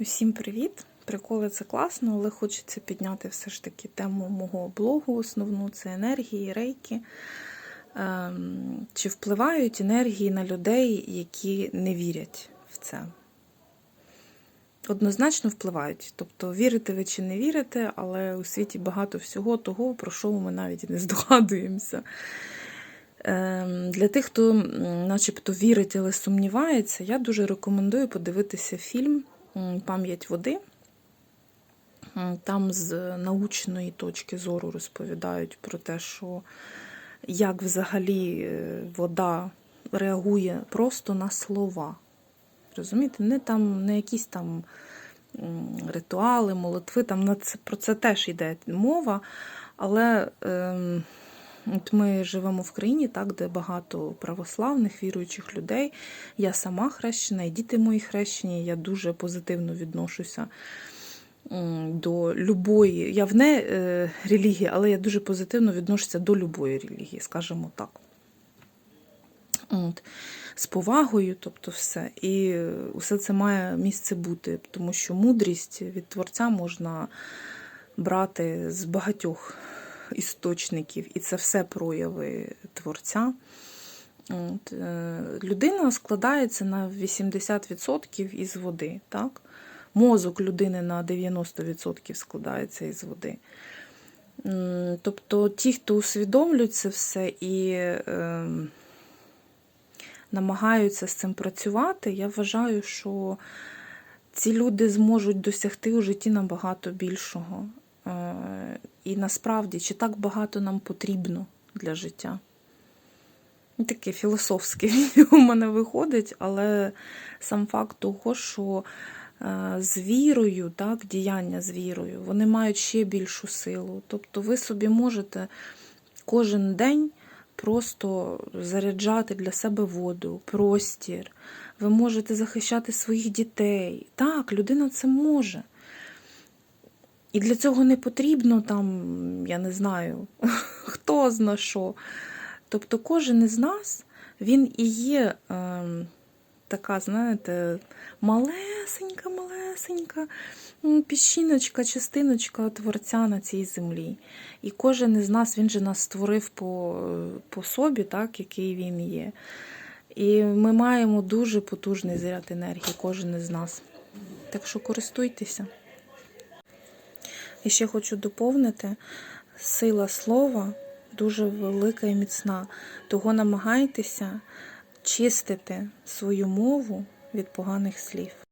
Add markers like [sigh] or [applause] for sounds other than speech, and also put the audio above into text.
Усім привіт! Приколи це класно, але хочеться підняти все ж таки тему мого блогу. Основну це енергії, рейки. Ем, Чи впливають енергії на людей, які не вірять в це? Однозначно впливають. Тобто, вірите ви чи не вірите, але у світі багато всього того, про що ми навіть і не здогадуємося. Ем, Для тих, хто начебто вірить, але сумнівається, я дуже рекомендую подивитися фільм Пам'ять води. Там з научної точки зору розповідають про те, що як взагалі е, вода реагує просто на слова. Розумієте, не там не якісь там ритуали, молитви, там про це теж йде мова. Але ем, от ми живемо в країні, так, де багато православних віруючих людей. Я сама хрещена, і діти мої хрещені. Я дуже позитивно відношуся до любої. Я вне е, релігії, але я дуже позитивно відношуся до любої релігії, скажімо так. От. З повагою, тобто все. І усе це має місце бути, тому що мудрість від творця можна брати з багатьох істочників, і це все прояви творця. От. е, Людина складається на 80% із води. Так? Мозок людини на 90% складається із води. Тобто ті, хто усвідомлюють це все і е, намагаються з цим працювати, я вважаю, що ці люди зможуть досягти у житті набагато більшого. І насправді, чи так багато нам потрібно для життя? Ну, Таке філософське [laughs] у мене виходить, але сам факт того, що е, з вірою, так, діяння з вірою, вони мають ще більшу силу. Тобто ви собі можете кожен день просто заряджати для себе воду, простір. Ви можете захищати своїх дітей. Так, людина це може. І для цього не потрібно там, я не знаю, [laughs] хто зна що. Тобто кожен із нас, він і є ем, така, знаєте, малесенька, малесенька піщиночка, частиночка творця на цій землі. І кожен із нас, він же нас створив по, по собі, так, який він є. І ми маємо дуже потужний заряд енергії, кожен із нас. Так що користуйтеся. І ще хочу доповнити: сила слова дуже велика і міцна. Того намагайтеся чистити свою мову від поганих слів.